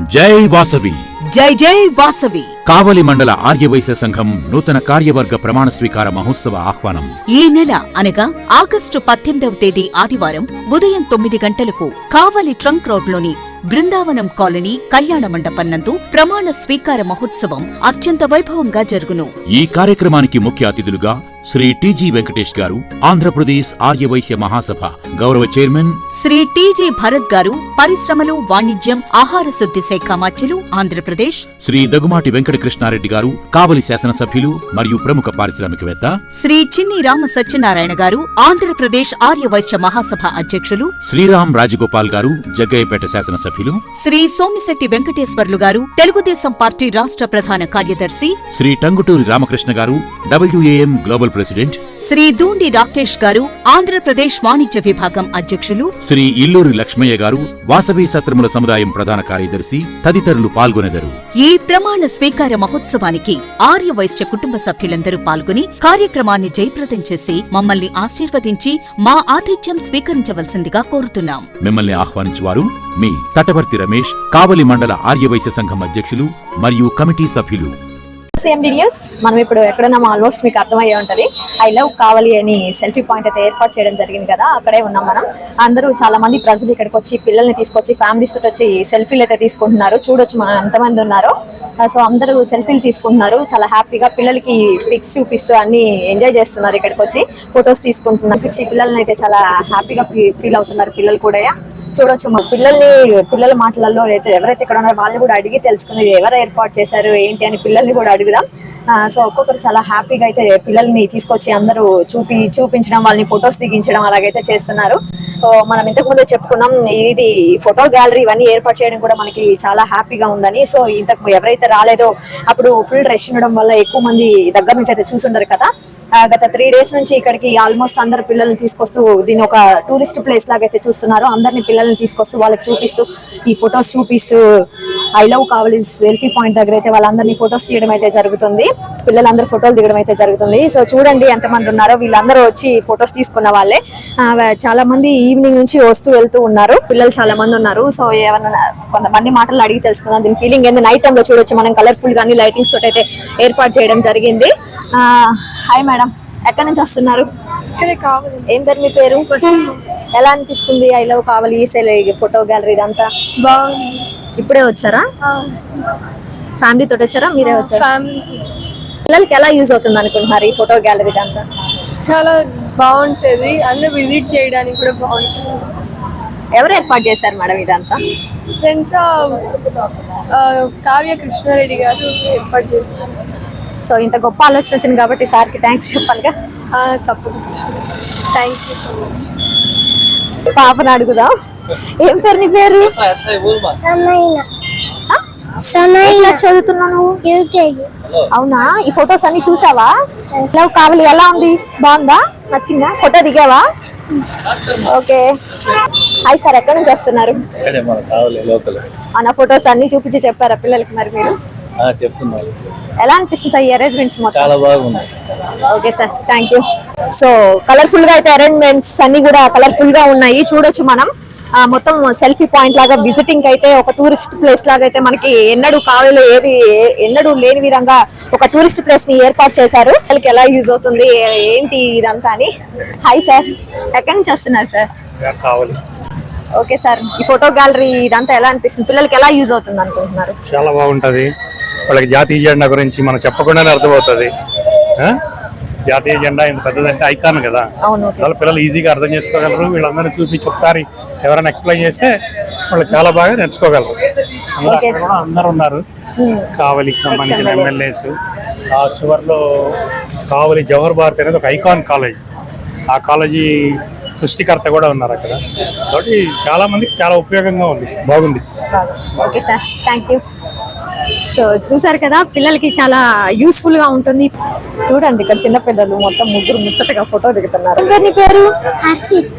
జై వాసవి. జై జై వాసవి. కావలి మండల ఆర్యవైశ్య సంఘం నూతన కార్యవర్గ ప్రమాణ స్వీకార మహోత్సవ ఆహ్వానం. ఈ నెల అనగా ఆగస్టు పద్దెనిమిదవ తేదీ ఆదివారం ఉదయం తొమ్మిది గంటలకు కావలి ట్రంక్ రోడ్లోని బృందావనం కాలనీ కళ్యాణ మండపం నందు ప్రమాణ స్వీకార మహోత్సవం అత్యంత వైభవంగా జరుగును. ఈ కార్యక్రమానికి ముఖ్య అతిథులుగా శ్రీ టిజి వెంకటేష్ గారు ఆంధ్రప్రదేశ్ ఆర్యవైశ్య మహాసభ గౌరవ చైర్మన్ శ్రీ టీజే భరత్ గారు పరిశ్రమలు వాణిజ్యం ఆహార శుద్ధి శాఖ మాచ్యులు ఆంధ్రప్రదేశ్. శ్రీ దగుమాటి వెంకట కృష్ణారెడ్డి గారు కావలి శాసనసభ్యులు మరియు ప్రముఖ పారిశ్రామికవేత్త. శ్రీ చిన్ని రామ సత్యనారాయణ గారు ఆంధ్రప్రదేశ్ ఆర్యవైశ్య మహాసభ అధ్యక్షులు. శ్రీరామ్ రాజగోపాల్ గారు జగ్గయ్యపేట శాసనసభ్యులు. శ్రీ సోమిశెట్టి వెంకటేశ్వర్లు గారు తెలుగుదేశం పార్టీ రాష్ట్ర ప్రధాన కార్యదర్శి. Shri Tanguturi Ramakrishna garu WAM global president. Shri Dhundi Rakesh garu Andhra Pradesh వాణిజ్య విభాగం అధ్యక్షులు. శ్రీ ఇల్లూరి లక్ష్మయ్య గారు వాసవి సత్రముల సముదాయం ప్రధాన కార్యదర్శి తదితరులు పాల్గొనెదరు. ఈ ప్రమాణ స్వీకార మహోత్సవానికి ఆర్య వైశ్య కుటుంబ సభ్యులందరూ పాల్గొని కార్యక్రమాన్ని జయప్రదం చేసి మమ్మల్ని ఆశీర్వదించి మా ఆతిథ్యం స్వీకరించవలసిందిగా కోరుతున్నాం. మిమ్మల్ని ఆహ్వానించువారు మీ తటవర్తి రమేష్ కావలి మండల ఆర్యవైశ్య సంఘం అధ్యక్షులు మరియు కమిటీ సభ్యులు. సిఎండి న్యూస్ మనం ఇప్పుడు ఎక్కడున్నాం ఆల్మోస్ట్ మీకు అర్థమయ్యే ఉంటది. ఐ లవ్ కావాలి అని సెల్ఫీ పాయింట్ అయితే ఏర్పాటు చేయడం జరిగింది కదా అక్కడే ఉన్నాం మనం. అందరూ చాలా మంది ప్రజలు ఇక్కడికి వచ్చి పిల్లల్ని తీసుకొచ్చి ఫ్యామిలీస్ తోటి వచ్చి సెల్ఫీలు అయితే తీసుకుంటున్నారు. చూడొచ్చు మనం ఎంతమంది ఉన్నారో. సో అందరూ సెల్ఫీలు తీసుకుంటున్నారు. చాలా హ్యాపీగా పిల్లలకి పిక్స్ చూపిస్తూ అన్ని ఎంజాయ్ చేస్తున్నారు ఇక్కడికి వచ్చి. ఫొటోస్ తీసుకుంటున్నారు. పిచ్చి పిల్లల్ని అయితే చాలా హ్యాపీగా ఫీల్ అవుతున్నారు పిల్లలు కూడా. చూడొచ్చు. మా పిల్లల్ని పిల్లల మాటలలో అయితే ఎవరైతే ఇక్కడ ఉన్నారో వాళ్ళని కూడా అడిగి తెలుసుకుని ఎవరు ఏర్పాటు చేశారు ఏంటి అని పిల్లల్ని కూడా అడుగుదాం. సో ఒక్కొక్కరు చాలా హ్యాపీగా అయితే పిల్లల్ని తీసుకొచ్చి అందరూ చూపి చూపించడం వాళ్ళని ఫొటోస్ దిగించడం అలాగైతే చేస్తున్నారు. మనం ఇంతకు ముందే చెప్పుకున్నాం ఇది ఫోటో గ్యాలరీ ఇవన్నీ ఏర్పాటు చేయడం కూడా మనకి చాలా హ్యాపీగా ఉందని. సో ఇంతకు ఎవరైతే రాలేదో అప్పుడు ఫుల్ రష్ ఉండడం వల్ల ఎక్కువ మంది దగ్గర నుంచి అయితే చూసుండరు కదా. గత త్రీ డేస్ నుంచి ఇక్కడికి ఆల్మోస్ట్ అందరు పిల్లల్ని తీసుకొస్తూ దీని ఒక టూరిస్ట్ ప్లేస్ లాగా అయితే చూస్తున్నారు. అందరిని పిల్లల్ని తీసుకొస్తూ వాళ్ళకి చూపిస్తూ ఈ ఫొటోస్ చూపిస్తూ I love Kavali selfie point దగ్గర అయితే వాళ్ళందరినీ ఫొటోస్ తీయడం అయితే జరుగుతుంది. పిల్లలందరూ ఫోటోలు దిగడం అయితే జరుగుతుంది. సో చూడండి ఎంతమంది ఉన్నారో వీళ్ళందరూ వచ్చి ఫొటోస్ తీసుకున్న వాళ్ళే. చాలా మంది ఈవినింగ్ నుంచి వస్తూ వెళ్తూ ఉన్నారు. పిల్లలు చాలా మంది ఉన్నారు. సో ఏమన్నా కొంతమంది మాటలు అడిగి తెలుసుకుందాం. దీని ఫీలింగ్ ఏంది? నైట్ టైంలో చూడొచ్చు. మనం కలర్ఫుల్ గానీ లైటింగ్స్ తోటి అయితే ఏర్పాటు చేయడం జరిగింది. హాయ్ మేడం ఎక్కడి నుంచి వస్తున్నారు? ఏం పేరు మీ పేరు? ఎలా అనిపిస్తుంది? ఐ లవ్ కావాలి ఈ ఫోటో గ్యాలరీ ఇదంతా? బాగుంది. ఇప్పుడే వచ్చారా? ఫ్యామిలీ తోటి వచ్చారా? మీరే వచ్చారా? ఫ్యామిలీ పిల్లలకి ఎలా యూజ్ అవుతుంది అనుకుంటున్నారు ఈ ఫోటో గ్యాలరీ ఇదంతా? చాలా బాగుంటది. అందరూ విజిట్ చేయడానికి కూడా బాగుంటుంది. ఎవరు ఏర్పాటు చేశారు మేడం ఇదంతా? ఇదంతా ఆ, కావ్య కృష్ణారెడ్డి గారు ఏర్పాటు చేశారు. సో ఇంత గొప్ప ఆలోచన వచ్చింది కాబట్టి సార్కి థ్యాంక్స్ చెప్పాలిగా. ఆ, తప్పకుండా. థ్యాంక్ యూ సో మచ్ పాపను అడుగుదాం. ఏం పేరు నీ పేరు? చదువుతున్నావు నువ్వు? యూకేజీ. అవునా? ఈ ఫొటోస్ అన్ని చూసావా? లవ్ కావాలి ఎలా ఉంది? బాగుందా? నచ్చిందా? ఫోటో దిగావా? ఓకే. హాయ్ సార్ ఎక్కడి నుంచి వస్తున్నారు? మన ఫొటోస్ అన్ని చూపించి చెప్పారా పిల్లలకి మరి మీరు? ఆ, చెప్తున్నారు. ఎలా అనిపిస్తుంది ఈ అరేంజ్మెంట్స్ మొత్తం? చాలా బాగుంది okay sir thank you so కలర్ఫుల్గా అయితే అరేంజ్మెంట్స్ అన్ని కూడా కలర్ఫుల్గా ఉన్నాయి. చూడొచ్చు మనం. మొత్తం సెల్ఫీ పాయింట్ లాగా విజిటింగ్ అయితే ఒక టూరిస్ట్ ప్లేస్ లాగా అయితే మనకి ఎన్నడూ కావలిలో ఏది ఎన్నడూ లేని విధంగా ఒక టూరిస్ట్ ప్లేస్ని ఏర్పాటు చేశారు. వాళ్ళకి ఎలా యూజ్ అవుతుంది? ఏంటి ఇదంతా అని. హాయ్ సార్ ఎక్కడి నుంచి వస్తున్నారు సార్ కావాలి. ఓకే సార్ ఈ ఫోటో గ్యాలరీ ఇదంతా ఎలా అనిపిస్తుంది? పిల్లలకి ఎలా యూజ్ అవుతుంది అనుకుంటున్నారు? చాలా బాగుంటది. వాళ్ళకి జాతీయ జెండా గురించి మనం చెప్పకుండానే అర్థమవుతుంది? జాతీయ జెండా ఇంత పెద్దదంటే ఐకాన్ కదా. వాళ్ళ పిల్లలు ఈజీగా అర్థం చేసుకోగలరు. వీళ్ళందరినీ చూపించి ఒకసారి ఎవరైనా ఎక్స్ప్లెయిన్ చేస్తే వాళ్ళు చాలా బాగా నేర్చుకోగలరు. అందరు ఉన్నారు. కావలికి సంబంధించిన ఎమ్మెల్యేస్. ఆ చివరిలో కావలి జవహర్ భారతి అనేది ఒక ఐకాన్ కాలేజ్. ఆ కాలేజీ సృష్టికర్త కూడా ఉన్నారు అక్కడ. కాబట్టి చాలా మందికి చాలా ఉపయోగంగా ఉంది. బాగుంది. Okay sir. Thank you so చూసారు కదా పిల్లలకి చాలా యూస్ఫుల్గా ఉంటుంది. చూడండి ఇక్కడ చిన్న పిల్లలు మొత్తం ముగ్గురు ముచ్చటగా ఫోటో దిగుతున్నారు. పేరు నీ పేరు? హర్షిత్.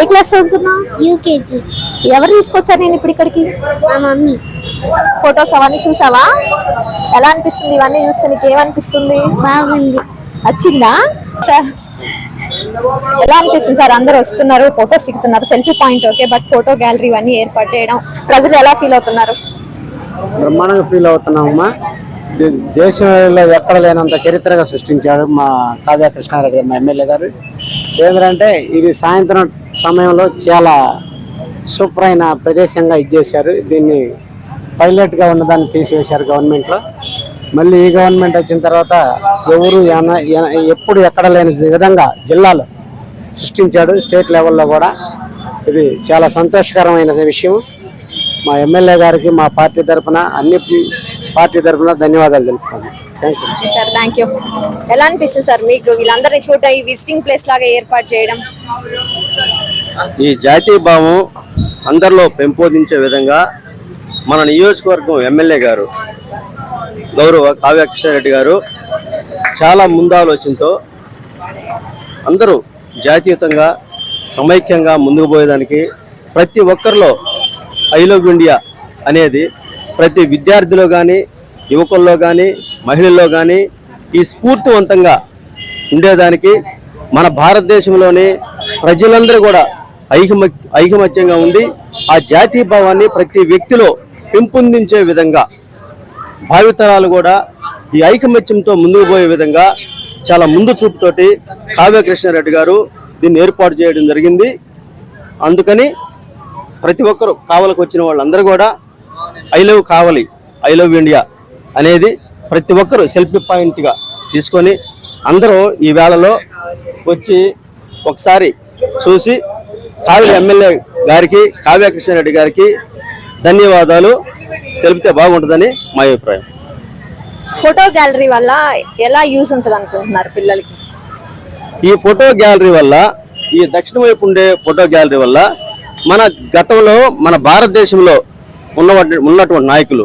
ఏ క్లాస్ చదువుతున్నా యూకేజీ ఎవరు తీసుకొచ్చారు నేను ఇప్పుడు ఇక్కడికి? మా మమ్మీ. ఫొటోస్ అవన్నీ చూసావా? ఎలా అనిపిస్తుంది? ఇవన్నీ చూస్తే నీకు ఏమనిపిస్తుంది? బాగుంది. వచ్చిందా సార్ ఎలా అనిపిస్తుంది? సార్ అందరూ వస్తున్నారు ఫొటోస్ దిగుతున్నారు selfie point okay but photo gallery ఇవన్నీ ఏర్పాటు చేయడం ప్రజలు ఎలా ఫీల్ అవుతున్నారు? బ్రహ్మాండంగా ఫీల్ అవుతున్నామమ్మా. దే- దేశంలో ఎక్కడ లేనంత చరిత్రగా సృష్టించాడు మా కావ్య కృష్ణారెడ్డి మా ఎమ్మెల్యే గారు. ఏంటంటే ఇది సాయంత్రం సమయంలో చాలా సూపర్ అయిన ప్రదేశంగా ఇచ్చేశారు దీన్ని పైలట్గా ఉన్నదాన్ని తీసివేశారు గవర్నమెంట్లో. మళ్ళీ ఈ గవర్నమెంట్ వచ్చిన తర్వాత ఎవరు ఎన- ఎప్పుడు ఎక్కడ లేని విధంగా జిల్లాలో సృష్టించాడు స్టేట్ లెవెల్లో కూడా. ఇది చాలా సంతోషకరమైన విషయం. మా ఎమ్మెల్యే గారికి మా పార్టీ తరఫున అన్ని పార్టీ తరఫున ధన్యవాదాలు తెలుపుతాను సార్ థ్యాంక్ యూ ఎలా అనిపిస్తుంది సార్ మీకు వీళ్ళందరినీ చూడటం ఈ విజిటింగ్ ప్లేస్ లాగా ఏర్పాటు చేయడం? ఈ జాతీయ భావం అందరిలో పెంపొందించే విధంగా మన నియోజకవర్గం ఎమ్మెల్యే గారు గౌరవ కావ్య కృష్ణారెడ్డి గారు చాలా ముందాలోచనతో అందరూ జాతీయతంగా సమైక్యంగా ముందుకు పోయేదానికి ప్రతి ఒక్కరిలో ఐ లవ్ ఇండియా అనేది ప్రతి విద్యార్థిలో కానీ యువకుల్లో కానీ మహిళల్లో కానీ ఈ స్ఫూర్తివంతంగా ఉండేదానికి మన భారతదేశంలోని ప్రజలందరూ కూడా ఐకమ ఐకమత్యంగా ఉండి ఆ జాతీయ భావాన్ని ప్రతి వ్యక్తిలో పెంపొందించే విధంగా భావితరాలు కూడా ఈ ఐకమత్యంతో ముందుకు పోయే విధంగా చాలా ముందు చూపుతోటి కావ్య కృష్ణారెడ్డి గారు దీన్ని ఏర్పాటు చేయడం జరిగింది. అందుకని ప్రతి ఒక్కరు కావలకు వచ్చిన వాళ్ళందరూ కూడా I love Kavali I love India అనేది ప్రతి ఒక్కరు సెల్ఫీ పాయింట్గా తీసుకొని అందరూ ఈ వేళలో వచ్చి ఒకసారి చూసి కావ్య ఎమ్మెల్యే గారికి కావ్య కృష్ణారెడ్డి గారికి ధన్యవాదాలు. తెలిపితే బాగుంటుందని మా అభిప్రాయం. ఫోటో గ్యాలరీ వల్ల ఎలా యూజ్ ఉంటుంది అనుకుంటున్నారు పిల్లలకి? ఈ ఫోటో గ్యాలరీ వల్ల ఈ దక్షిణ వైపు ఉండే ఫోటో గ్యాలరీ వల్ల మన గతంలో మన భారతదేశంలో ఉన్న ఉన్నటువంటి నాయకులు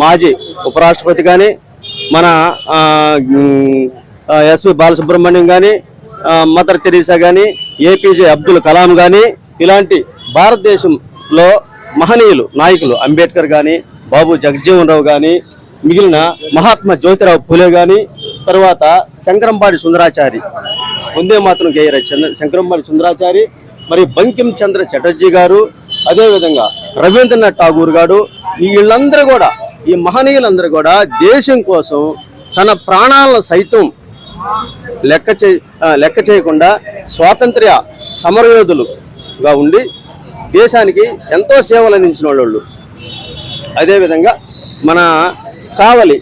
మాజీ ఉపరాష్ట్రపతి కానీ మన ఆ, ఎస్పి బాలసుబ్రహ్మణ్యం కానీ మదర్ తెరీసా కానీ ఏపీజే అబ్దుల్ కలాం కానీ ఇలాంటి భారతదేశంలో మహనీయులు నాయకులు అంబేద్కర్ కానీ బాబు జగజ్జీవన్ రావు కానీ మిగిలిన మహాత్మా జ్యోతిరావు ఫులే కానీ తర్వాత శంకరంపాడి సుందరాచారి వందే మాత్రం గేయరాజ్ రచన శంకరంపాడి సుందరాచారి మరి బంకిం చంద్ర చటర్జీ గారు అదేవిధంగా రవీంద్రనాథ్ ఠాగూర్ గారు వీళ్ళందరూ కూడా ఈ మహనీయులందరూ కూడా దేశం కోసం తన ప్రాణాలను సైతం లెక్క చే లెక్క చేయకుండా స్వాతంత్ర్య సమరయోధులుగా ఉండి దేశానికి ఎంతో సేవలు అందించిన వాళ్ళు అదేవిధంగా మన కావలి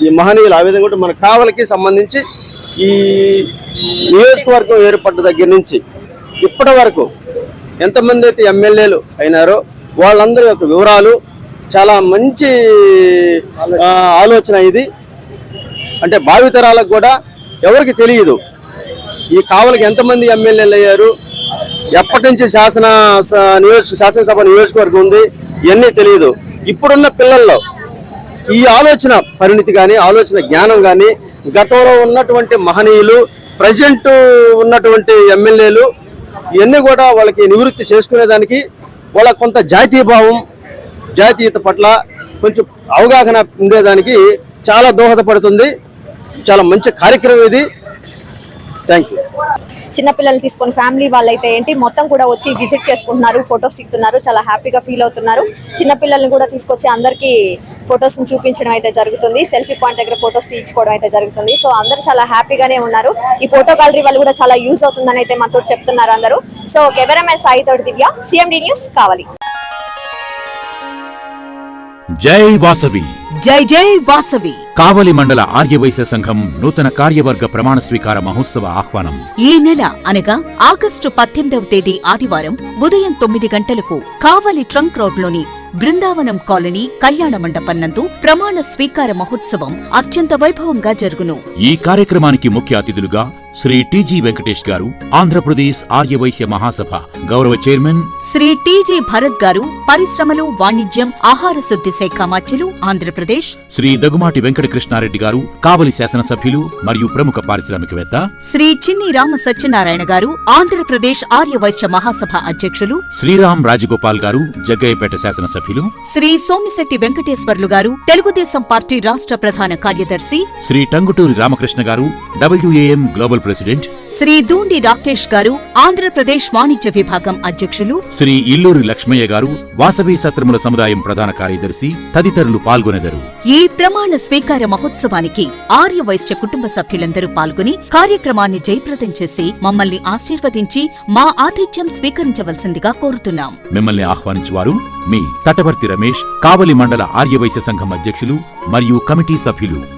ఈ మహనీయులు ఆ విధంగా మన కావలికి సంబంధించి ఈ నియోజకవర్గం ఏర్పడ్డ దగ్గర నుంచి ఇప్పటి వరకు ఎంతమంది అయితే ఎమ్మెల్యేలు అయినారో వాళ్ళందరి యొక్క వివరాలు చాలా మంచి ఆలోచన ఇది. అంటే భావితరాలకు కూడా ఎవరికి తెలియదు. ఈ కావలికి ఎంతమంది ఎమ్మెల్యేలు అయ్యారు? ఎప్పటి నుంచి శాసన స- నియోజక శాసనసభ నియోజకవర్గం ఉంది? ఇవన్నీ తెలియదు. ఇప్పుడున్న పిల్లల్లో ఈ ఆలోచన పరిణితి కానీ ఆలోచన జ్ఞానం కానీ గతంలో ఉన్నటువంటి మహనీయులు ప్రజెంట్ ఉన్నటువంటి ఎమ్మెల్యేలు ఇవన్నీ కూడా వాళ్ళకి నివృత్తి చేసుకునేదానికి వాళ్ళ కొంత జాతీయ భావం జాతీయత పట్ల కొంచెం అవగాహన ఉండేదానికి చాలా దోహదపడుతుంది. చాలా మంచి కార్యక్రమం ఇది. థ్యాంక్ యూ చిన్నపిల్లలు తీసుకొని ఫ్యామిలీ వాళ్ళైతే ఏంటి మొత్తం కూడా వచ్చి విజిట్ చేసుకుంటున్నారు ఫొటోస్ దిగుతున్నారు చాలా హ్యాపీగా ఫీల్ అవుతున్నారు. చిన్నపిల్లల్ని కూడా తీసుకొచ్చి అందరికీ ఫొటోస్ చూపించడం అయితే జరుగుతుంది. సెల్ఫీ పాయింట్ దగ్గర ఫొటోస్ తీయించుకోవడం అయితే జరుగుతుంది. సో అందరూ చాలా హ్యాపీగానే ఉన్నారు. ఈ ఫోటో గ్యాలరీ వాళ్ళు కూడా చాలా యూజ్ అవుతుందని అయితే మనతో చెప్తున్నారు అందరూ. సో కెమెరామెన్ సాయి తోటి దివ్య సిఎండి న్యూస్ కావాలి. జై వాసవి. జై జై వాసవి. కావలి మండల ఆర్యవైశ్య సంఘం నూతన కార్యవర్గ ప్రమాణ స్వీకార మహోత్సవ ఆహ్వానం. ఈ నెల అనగా ఆగస్టు పద్దెనిమిదవ తేదీ ఆదివారం ఉదయం తొమ్మిది గంటలకు కావలి ట్రంక్ రోడ్లోని బృందావనం కాలనీ కళ్యాణ మండపం నందు ప్రమాణ స్వీకార మహోత్సవం అత్యంత వైభవంగా జరుగును. ఈ కార్యక్రమానికి ముఖ్య అతిథులుగా శ్రీ టిజి వెంకటేష్ గారు ఆంధ్రప్రదేశ్ ఆర్యవైశ్య మహాసభ గౌరవ చైర్మన్ శ్రీ టీజీ భరత్ గారు పరిశ్రమలు వాణిజ్యం ఆహార శుద్ధి శాఖ మాచ్యులు ఆంధ్రప్రదేశ్. శ్రీ దగుమాటి వెంకట కృష్ణారెడ్డి గారు కావలి శాసనసభ్యులు మరియు ప్రముఖ పారిశ్రామికవేత్త. శ్రీ చిన్ని రామ సత్యనారాయణ గారు ఆంధ్రప్రదేశ్ ఆర్యవైశ్య మహాసభ అధ్యక్షులు. శ్రీరామ్ రాజగోపాల్ గారు జగ్గయ్యపేట శాసనసభ్యులు. శ్రీ సోమిశెట్టి వెంకటేశ్వర్లు గారు తెలుగుదేశం పార్టీ రాష్ట్ర ప్రధాన కార్యదర్శి. Shri Tanguturi Ramakrishna garu WAM global president Shri Dhundi Rakesh garu Andhra Pradesh వాణిజ్య విభాగం అధ్యక్షులు. శ్రీ ఇల్లూరి లక్ష్మయ్య గారు వాసవి సత్రముల సముదాయం ప్రధాన కార్యదర్శి తదితరులు పాల్గొనెదరు. ఈ ప్రమాణ స్వీకార మహోత్సవానికి ఆర్య వైశ్య కుటుంబ సభ్యులందరూ పాల్గొని కార్యక్రమాన్ని జయప్రదం చేసి మమ్మల్ని ఆశీర్వదించి మా ఆతిథ్యం స్వీకరించవలసిందిగా కోరుతున్నాం. మిమ్మల్ని ఆహ్వానించువారు మీ తటవర్తి రమేష్ కావలి మండల ఆర్యవైశ్య సంఘం అధ్యక్షులు మరియు కమిటీ సభ్యులు.